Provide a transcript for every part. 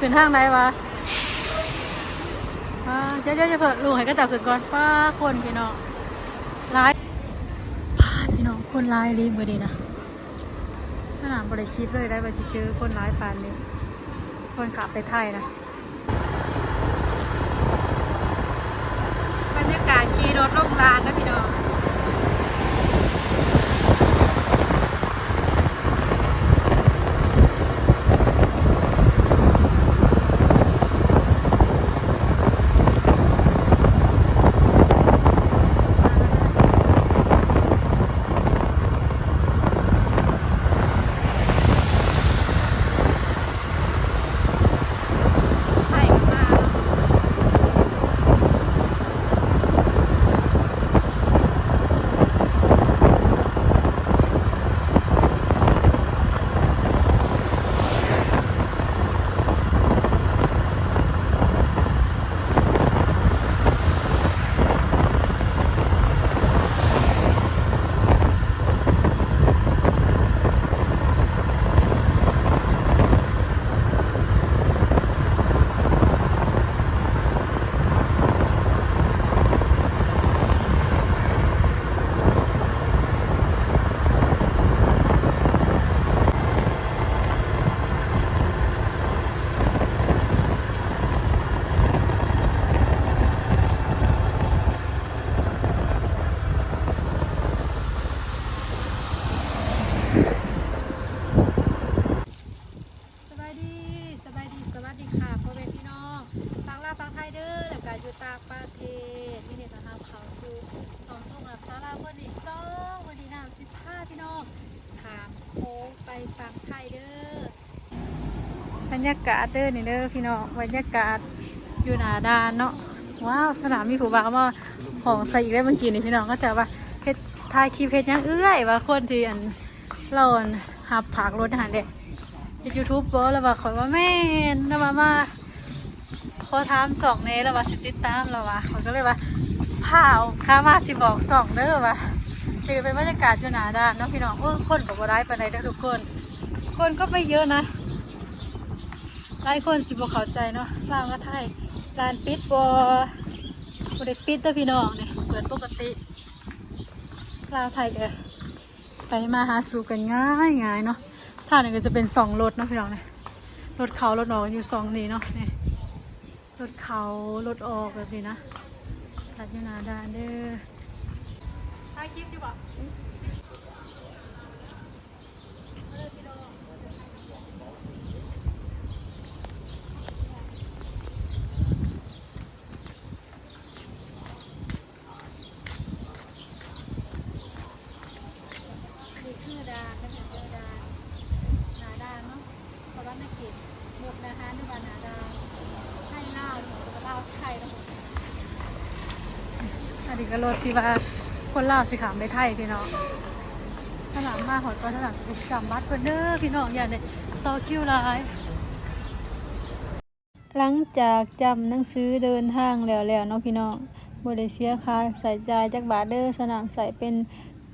ขึ้นทางไหนวะเดี๋ยวเดี๋ยวจะเปิดลุงให้ก็จับขึ้นก่อนป้าคนพี่น้องร้ายป้าพี่น้องคนร้ายรีบมาดีนะสนามบริคิดเลยได้ไปสิเจอคนร้ายปานนี้ คนขับไปไทยนะบรรยากาศขี่รถลงลานนะพี่น้อง ไทยกันมาสบายดี สบายดี สวัสดีค่ะพ่อแม่พี่น้องฟังลาวฟังไทยเด้อแล้วก็อยู่ต่างประเทศนี่เนี่ยนะคะเขาสู่สองตรงกับสาราวันที่สองวันที่น้ำสิบห้าพี่น้องถามโค้งไปฟังไทยเด้อบ รรยากาศเด้อนี่เด้อพี่น้องบรรยากาศอยู่หนาดานเนาะว้าวสนามมีผู้บ่าวมาของใส่อีกแล้วเมื่อกี้นี่พี่น้องก็จะว่าเพชรทายคีเพชรยังเอื้อยว่าคนที่อันเราอันหับผักรถหารเด็กยูทูบบอกแล้วว่าขอยว่าแม่นแล้วมามาขอถามสองเนแล้วว่าสิติดตามแล้วว่าขอยก็เลยว่าผ่าวข้ามาสิบอกสองเด้อว่าคือเป็นบรรยากาศจุหนาดานเนาะพี่น้องเออคนกับบ่ได้ปานเด้อทุกคน คนก็ไม่เยอะนะ หลายคนสิบ่เข้าใจเนาะลาวก็ไทยร้านปิดบ่บ่ได้ปิดเด้อพี่น้องนี่เปิดปกติลาวไทยก็ไปมาหาสู่กันง่ายง่ายเนาะท่านี่ก็จะเป็นสองรถเนาะพี่น้องเนี่ยรถเขารถออกอยู่สองนี่เนาะเนี่ยรถเขารถออกแบบนี้นะตัดอยู่นาดานเด้อถ่ายคลิปดีกว่านี่คือดานนะคะเจอดานหนาดานเนาะเพราะว่าในเขตมุกนะคะนึกว่าหนาดานให้เล่าหนูจะเล่าไทยแล้ว อันนี้ก็รถที่ว่าคนลาวสิขามไปไทยพี่น้องสนามมาหอดก็สนามสุขจำบัตรเพิ่นเด้อพี่น้องอย่าเนี่ยต่อคิวหลายหลังจากจำหนังสือเดินทางแล้วแล้วเนาะพี่น้องบริเสียค่าใส่ใจจากบาเดอร์สนามใส่เป็น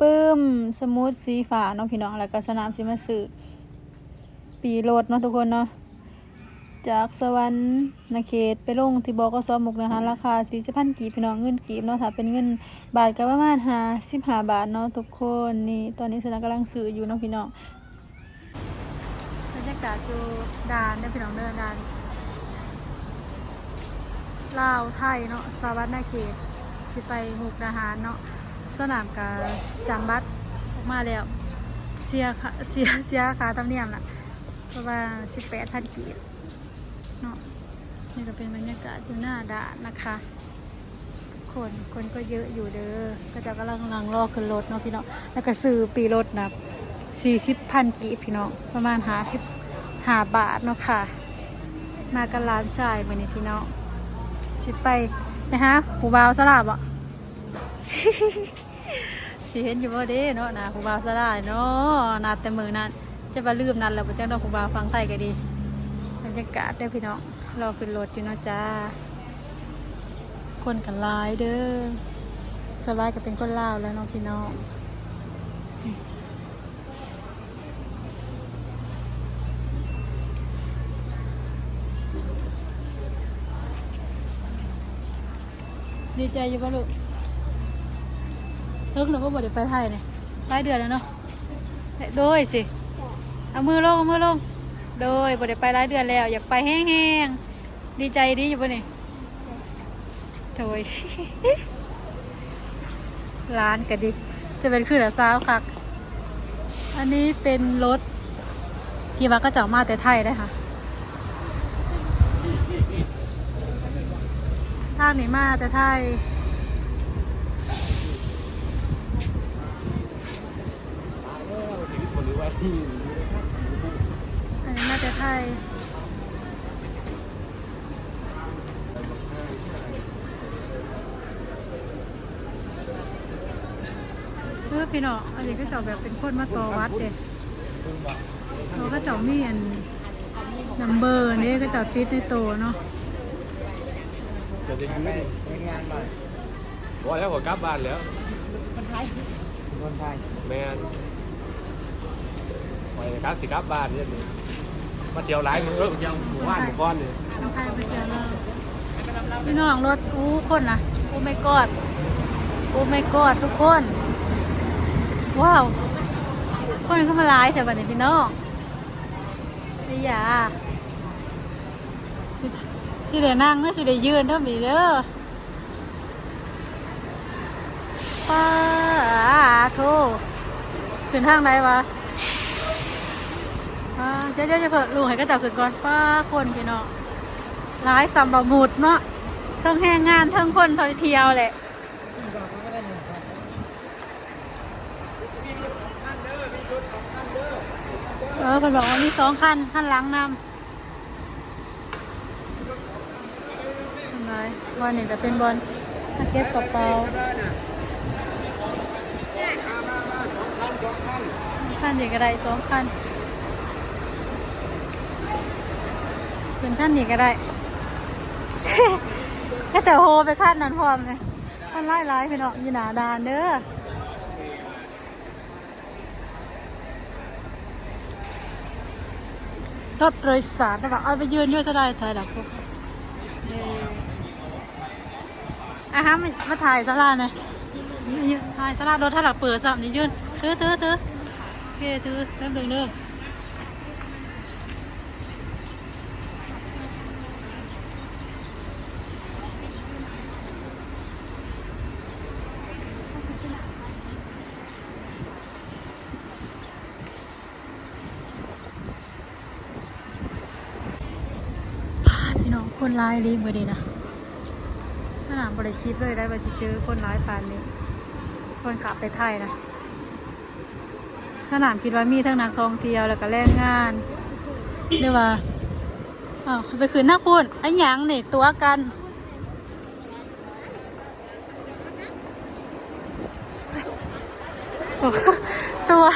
ปื้มสมูทสีฟ้าเนาะพี่น้องแล้วก็สนามสิมาสื่อปีโรดเนาะทุกคนเนาะ จากสวรรค์นาเขตไปลงที่บกสมุกนะคะราคาสี่สิบพันกีบพี่น้องเงินกีบเนาะถ้าเป็นเงินบาทก็ประมาณห้าสิบห้าบาทเนาะทุกคนนี่ตอนนี้สนากำลังสื่ออยู่เนาะพี่น้องบรรยากาศอยู่ดานเด้อพี่น้องเด้อดานลาวไทยเนาะสวัสดนาเขตสิไปมุกดาหารเนาะสนามกาจำบัตรออกมาแล้วเสียค่าเสียเสียค่าธรรมเนียมละเพระว่าสิบแปดพันกีบ นี่ก็เป็นบรรยากาศอยู่หน้าด่านนะคะ คนคนก็เยอะอยู่เด้อก็จะกำลังลังรอขึ้นรถเนาะพี่น้องแล้วก็ซื้อปีรถนะสี่สิบพันกีพี่น้องประมาณหาสิบหาบาทเนาะค่ะ มากันร้านชายวันนี้พี่น้องสิไปนะฮะหูบาวสลาบอะสิเห็นอยู่บ่เด้เนาะนะหูบาวสลาเนาะนัดแต่มือนั้นจะมาลืมนัดแล้วบ่จังดอกหูบาวฟังไทยก็ดีบรรยากาศเด้อพี่น้อง รอขึ้นรถอยู่นะจ้า คนกันลายเด้อสลายก็เป็นคนลาวแล้วน้องพี่น้องดีใจอยู่ป่ะลูกเอิกหนูก็บอกเดี๋ยวไปไทยเนี่ยไปเดือนแล้วเนาะโดยสิ เอามือลง เอามือลง โดยบอกเดี๋ยวไปหลายเดือนแล้ว อยากไปแห้งๆ ดีใจดีอยู่ปะนี่โดยร้านก็ดีจะเป็นขึ้นละสาวคัก อันนี้เป็นรถที่ว่าก็จะเอามาแต่ไทยได้ค่ะทางนี้มาแต่ไทยอันนี้มาแต่ไทย เออ พี่น้องอันนี้ก็เจะแบบเป็นคนมาต่อวัดเด็เขาก็เจะมีอันนัมเบอร์นี่ก็เจะติดในโตเนาะจะได้ยืมงานหน่อยว่าแล้วผมกลับบ้านแล้วคนไทยแมนไปกลับสิกลับบ้านเนี่ยนี่มาเที่ยวหลายมือเออยังหมู่บ้านหมู่ก้อนนี่น้องไทยไปเจอเราพี่น้องรถอู้คนนะโอ้ไม่กอดโอ้ไม่กอดทุกคน ว้าวคนก็มาหลายแต่บัดนี้พี่น้องไอ้ยาสิที่ได้นั่งไม่สิได้ยืนเท่ามีเด้อป้าโทขึ้นทางไหนวะเดี๋ยวเดี๋ยวจะเพิ่ลุงให้ก็จับขึ้นก่อนป้าคนพี่น้องหลายสัมบะหมุดเนาะเทั้งแห้งงานเทั้งคนท่องเที่ยวแหละ เออเพิ่นบอกว่ามีสองคันคันหลังนำทำไมวันนี้จะเป็นบอลมาเก็บกระเป๋าคันนี้ก็ได้สองคันเป็นคันนี้ก็ได้ ก็จะโฮไปคันนั้นพร้อมเลยคันไล่ไล่พี่น้องยีหนาดานเด้อ รถโดยสารนะแบบเอาไปยืนอยู่จะได้ถ่ายดับพวกอะฮะมามาถ่ายสลาเน่ยยืนยืนถ่ายสลารถถ้าหลักเปิดสับนี่ยืนถือถือถือโอเคถือแป๊บนึงเด้อพาพี่น้องคน ร้ายดีเมื่อดีนะสนามบริคิดเลยได้ว่าจะเจอคนร้ายปานนี้ คนขับไปไทยนะ สนามคิดว่ามีทั้งนักท่องเที่ยวแล้วก็แรงงานเรียกว่าอ้าวไปคืนหน้าพูนไอ้หยังนี่ตัวกันตัว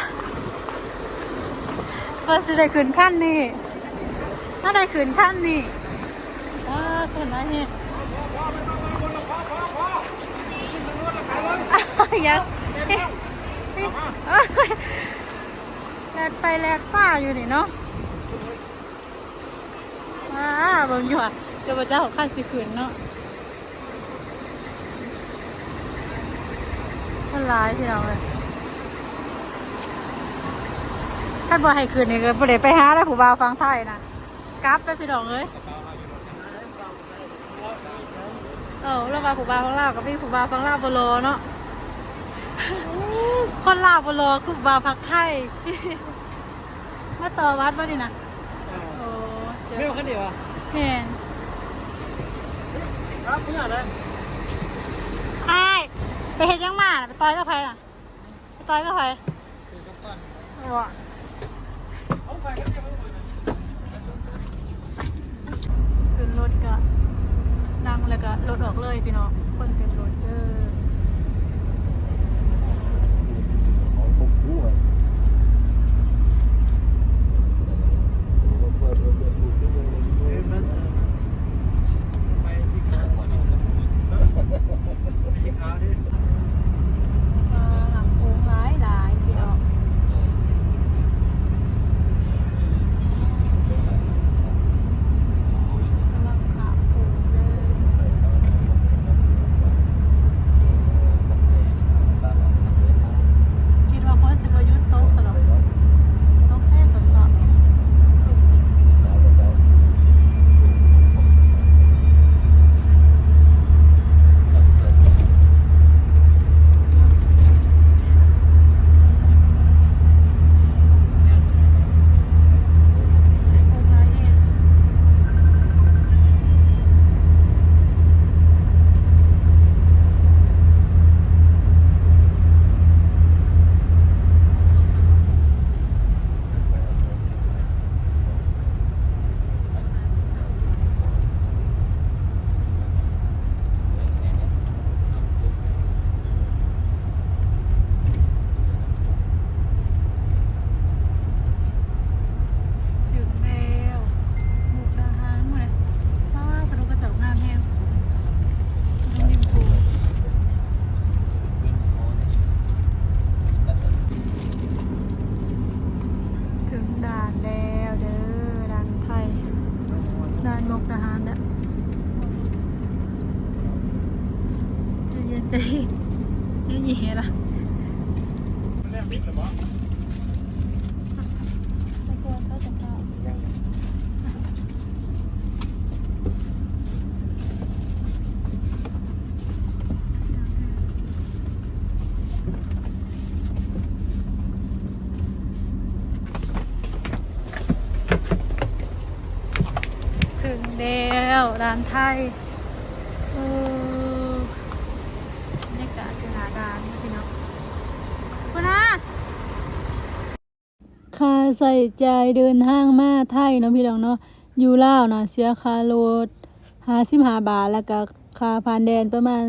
ว่าสิได้คืนขั้นนี่ถ้าได้คืนขั้นนี่ อ้าคนอะเนี่ยอายังอาวแลกไปแลกป้าอยู่นี่เนาะว้าเบิ่งอยู่อะเจ้าพระเจ้าของขั้นสิขืนเนาะคนร้ายที่เราเลยท่านบอกให้คืนนี่ก็บ่ได้ไปหาแล้วผู้บ่าวฟังไทยนะกลับไปพี่น้องเอ้ย เออแล้วมาผู้บ่าวฟังลาวกับพี่ผู้บ่าวฟังลาวบ่รอเนาะคนลาวบ่รอคือผู้บ่าวพักไทยมาต่อวัดบ่นี่นะโอ้เจอไม่เอาคันเดียวอะแม่นครับเพื่อนเลยอ้ายไปเฮ็ดหยังมาน่ะไปต่อยกับไผน่ะไปต่อยกับไผว่าเอาไปคันเดียวขึ้นรถก็นั่ งแล้วก็รถออกเลยพี่น้องคนเต็มรถเจอเปิดเปิด แล้วร้านไทยเออบรรยากาศคือหาดานนะพี่น้องคุณอาค่าใส่ใจเดินห้างมาไทยเนาะพี่น้องเนาะอยู่ลาวเนาะเสียค่ารถหาสิบห้าบาทแล้วก็ค่าผ่านแดนประมาณ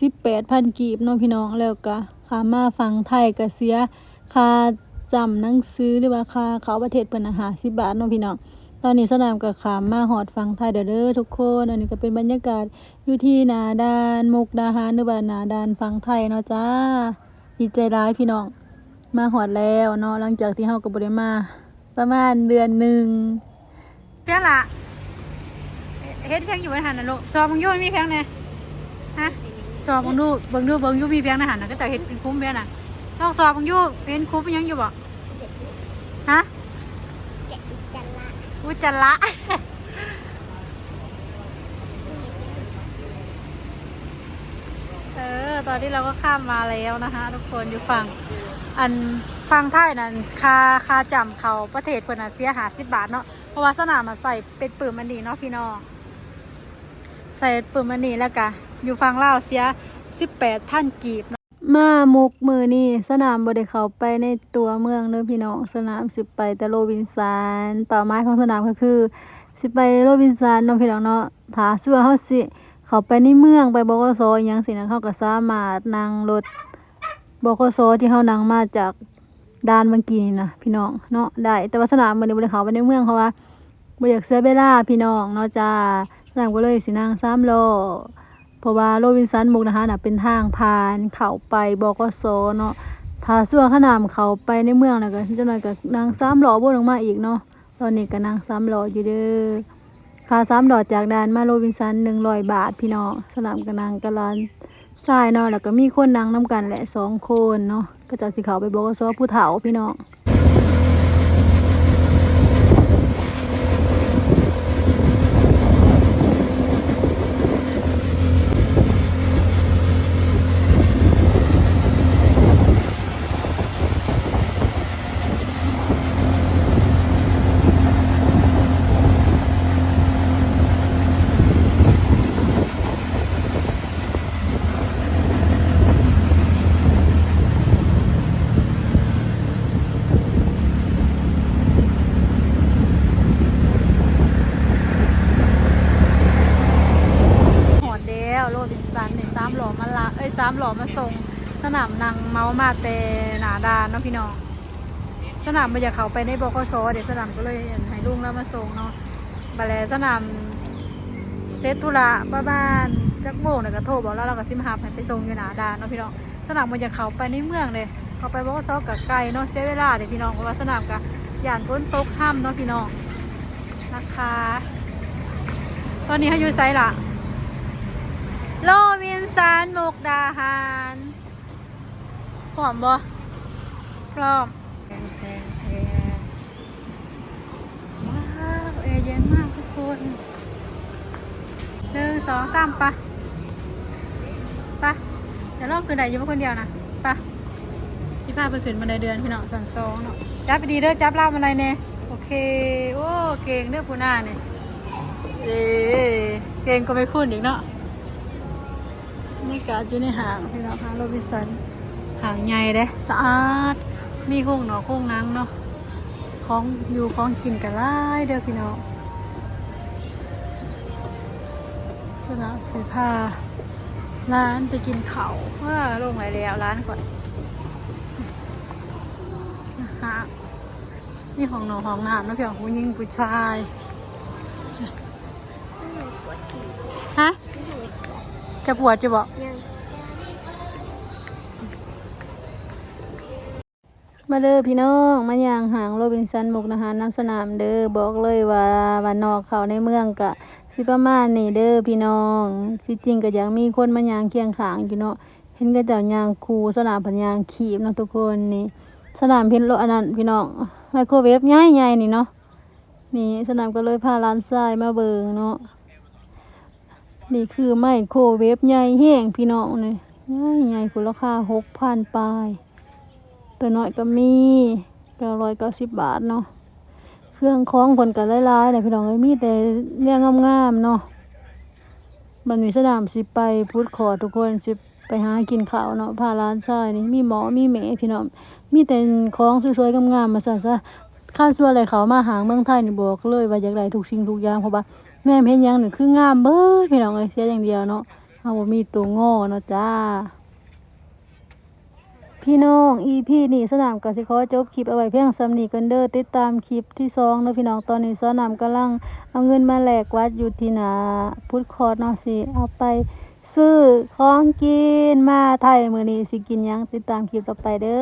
สิบแปดพันกีบเนาะพี่น้องแล้วก็ค่ามาฝั่งไทยก็เสียค่าจำหนังสือหรือว่าค่าเขาประเทศเพิ่นหาสิบบาทเนาะพี่น้อง ตอนนี้สนามกับขามมาหอดฟังไทยเด้อเด้อทุกคนอันนี้ก็เป็นบรรยากาศอยู่ที่นาดานมุกดาหารหรือว่านาดานฟังไทยเนาะจ้าดีใจร้ายพี่น้อง มาหอดแล้วเนาะหลังจากที่เฮากับบ่ได้มา ประมาณเดือนหนึ่งเพียงละเฮ็ดเพียงอยู่บนหันนะลูกสอบมึงยู่มีเพียงแน่ฮะสอบมึงดูเบิ่งดูเบิ่งยู่มีเพียงในะหันน่ะก็แต่เฮ็ดเป็นคุ้มเพียงน่ะลองสอบมึงยู่เป็นคุ้มยังอยู่บ่ฮะ อุจจาระเออ ตอนนี้เราก็ข้ามมาแล้วนะคะทุกคนอยู่ฝั่งอันฟังไทยนั่นคาคาจำเขาประเทศเพิ่นน่ะเสียหาสิบบาทเนาะเพราะว่าสนามมาใส่เป็นปืนมันนีเนาะพี่น้องใส่ปืนมันนีแล้วกะอยู่ฝั่งลาวเสียสิบแปดพันกีบ มามุกมือนี่สนามบริเขาไปในตัวเมืองเด้อพี่น้องสนามสิไปแต่โรบินสันเป้าหมายของสนามก็คือ สิไปโรบินสันน้องพี่น้องเนาะถ้าสั่วเฮาสิ เขาไปในเมืองไปบกสอยังสินะเขาก็สามารถนั่งรถบกสที่เขานั่งมาจากด่านเมื่อกี้นี่นะพี่น้องเนาะได้แต่ว่าสนามมันนี้บ่ได้เขาไปในเมืองเพราว่าบ่อยากเสียเวลาพี่น้องเนาะจ้าสนามก็เลยสินั่งสามล้อ เพราะว่าโรบินสันมุกนะคะน่ะเป็นทางผ่านเข้าไปบกสเนาะถ้าส่วขนามเขาไปในเมืองแล้วก็จังหน่อยก็นั่งสามล้อวนลงมาอีกเนาะตอนนี้ก็นั่งสามล้ออยู่เด้อค่าสามดอจากดานมาโรบินสันหนึ่งร้อยบาทพี่น้องสนามกระนังกระลานทรายเนาะแล้วก็มีคนนั่งน้ำกันแหละสองคนเนาะก็จากสิเขาไปบอกว่าซอผู้เฒ่าพี่น้องหอดเดียวโรบินสันเนี่ยสามหล่อมาละเอ้ยสามหล่อมาส่งสนามนางเมามา แต่หนาดานเนาะพี่น้องสนามมันอยากเขาไปในบกสเดี๋ยวสนามก็เลยให้ลุงแล้วมาส่งเนาะบาแลสนามเซตธุระประมาณจักโมงเนี่ยก็โทรบอกแล้วเราก็ซิมหาให้ไปส่งอยู่หนาดานเนาะพี่น้องสนามมันจะเขาไปในเมืองเลยเขาไปบกว่าซอกกับไกลเนาะเสียเวลาเดี๋ยวพี่น้องเพราะว่าสนามกับย่านฝนตกห้ามเนาะพี่น้องนะคะตอนนี้เขาอยู่ไซล่ะ โลวินสันมุกดาหาร ร้อมบ่พร้อมว้าวแอร์เย็นมากทุกคนหนึ่งสองสามปะปะเดี๋ยวลองขึ้นได้อยังคนเดียวนะปะพี่พาไปขึ้นบันไดเดือนพี่น้องสันสองเนาะจับไปดีเด้อจับล่าบันไดเนี่ยโอเค โอ้เก่งเด้อผู้น้าเนี่ยเอเก่งก็ไม่คุ้นอีกเนาะนี่กาดอยู่ในหางพี่น้องหางโรบินสันางใหญ่เด้สะอาด มีโค้งหนอโค้งนังเนาะของอยู่ของกินกันไล่เด้อพี่น้องสนามสีพาร้านไปกินเขาว่าลงไหนแล้วร้านก่อนนะฮะนี่ของหนูของน้ำนะพี่ของผู้หญิงผู้ชายฮะจะปวดจะบอก มาเด้อพี่น้องมาย่างหางโรบินสันมุกนาหารน้ำสนามเด้อบอกเลยว่าวันนอกเขาในเมืองกะสิประมาณนี้เด้อพี่น้องที่จริงก็ยากมีคนมาย่างเคียงขางอยู่เนาะเห็นก็เจ้าย่างคูสนามพันยางขีบนะทุกคนนี่ สนามเพ็ญโลอันนั้นพี่น้องไมโครเวฟใหญ่ๆนี่เนาะนี่สนามก็เลยพาร้านทรายมาเบิงเนาะนี่คือไมโครเวฟใหญ่แห้งพี่น้องนี่ใหญ่ๆคุณราคาหกพันปลาย ตัวน้อยก็มีแปดร้อยเก้าสิบบาทเนาะเครื่องคล้องผลกันหลายๆเนี่ยพี่น้องเอ้ยมีแต่เรื่องงามๆเนาะมันมีสนามสิไปพุทธขอทุกคนสิไปหากินข้าวเนาะพาร้านชายนี่มีหมอมีแม่พี่น้องมีแต่ของสวยๆงามๆมาสั่นซะข้านส่วนอะไรเขามาหางเมืองไทยนี่บอกเลยว่าอยากได้ทุกสิ่งทุกอย่างเพราะว่าแม่เห็นยังนี่คืองามเบิดพี่น้องเอ้ยเสียอย่างเดียวเนาะเอาบ่มีตัวง้อเนาะจ้า พี่น้อง EP นี่สนามกสิขอจบคลิปเอาไว้เพียงสำนีกันเด้อติดตามคลิปที่สองนะพี่น้องตอนนี้สนามกำลังเอาเงินมาแลกวัดอยู่ที่นาพุทธคอร์ดนาะสิเอาไปซื้อของกินมาไทยมือนี้สิกินยังติดตามคลิปต่อไปเด้อ